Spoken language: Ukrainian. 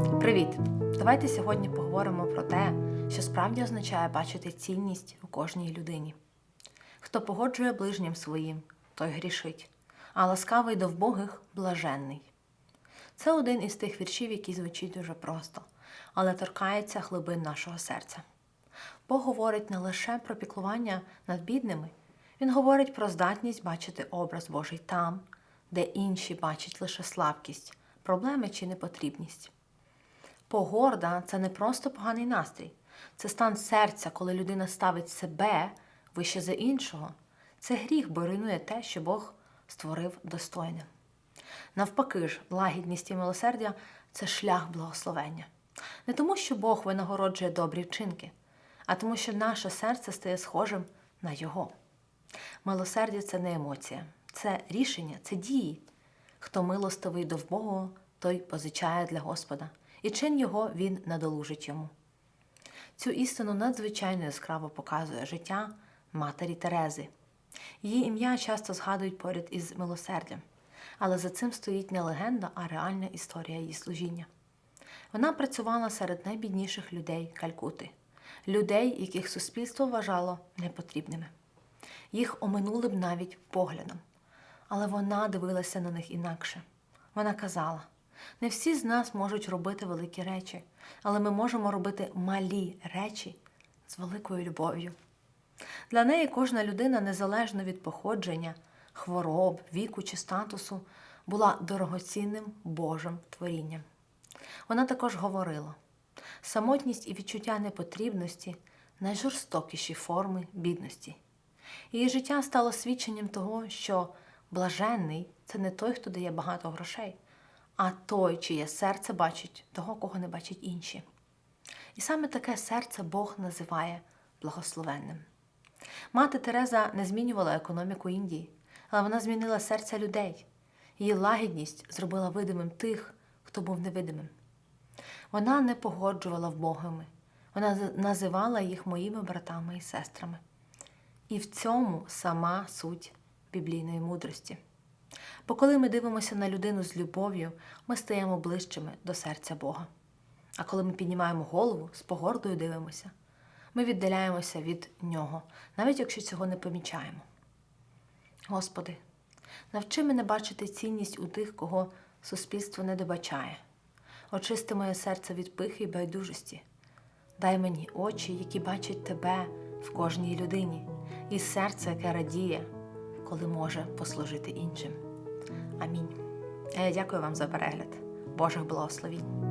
Привіт! Давайте сьогодні поговоримо про те, що справді означає бачити цінність у кожній людині. Хто погоджує ближнім своїм, той грішить, а ласкавий до вбогих блаженний. Це один із тих віршів, який звучить дуже просто, але торкається глибин нашого серця. Бог говорить не лише про піклування над бідними, Він говорить про здатність бачити образ Божий там, де інші бачать лише слабкість, проблеми чи непотрібність. Погорда це не просто поганий настрій, це стан серця, коли людина ставить себе вище за іншого. Це гріх, бо руйнує те, що Бог створив достойним. Навпаки ж, лагідність і милосердя це шлях благословення. Не тому, що Бог винагороджує добрі вчинки, а тому, що наше серце стає схожим на Його. Милосердя це не емоція, це рішення, це дії. Хто милостивий до Бога, той позичає для Господа, і чин його він надолужить йому. Цю істину надзвичайно яскраво показує життя матері Терези. Її ім'я часто згадують поряд із милосердям, але за цим стоїть не легенда, а реальна історія її служіння. Вона працювала серед найбідніших людей Калькути, людей, яких суспільство вважало непотрібними. Їх оминули б навіть поглядом, але вона дивилася на них інакше. Вона казала: не всі з нас можуть робити великі речі, але ми можемо робити малі речі з великою любов'ю. Для неї кожна людина, незалежно від походження, хвороб, віку чи статусу, була дорогоцінним Божим творінням. Вона також говорила: самотність і відчуття непотрібності найжорстокіші форми бідності. Її життя стало свідченням того, що блаженний це не той, хто дає багато грошей, а той, чиє серце бачить того, кого не бачать інші. І саме таке серце Бог називає благословенним. Мати Тереза не змінювала економіку Індії, але вона змінила серця людей. Її лагідність зробила видимим тих, хто був невидимим. Вона не погоджувала вбогими, вона називала їх моїми братами і сестрами. І в цьому сама суть біблійної мудрості. Бо коли ми дивимося на людину з любов'ю, ми стаємо ближчими до серця Бога. А коли ми піднімаємо голову, з погордою дивимося, ми віддаляємося від Нього, навіть якщо цього не помічаємо. Господи, навчи мене бачити цінність у тих, кого суспільство не добачає. Очисти моє серце від пихи і байдужості. Дай мені очі, які бачать Тебе в кожній людині, і серце, яке радіє, коли може послужити іншим. Амінь. Я дякую вам за перегляд. Божих благословінь.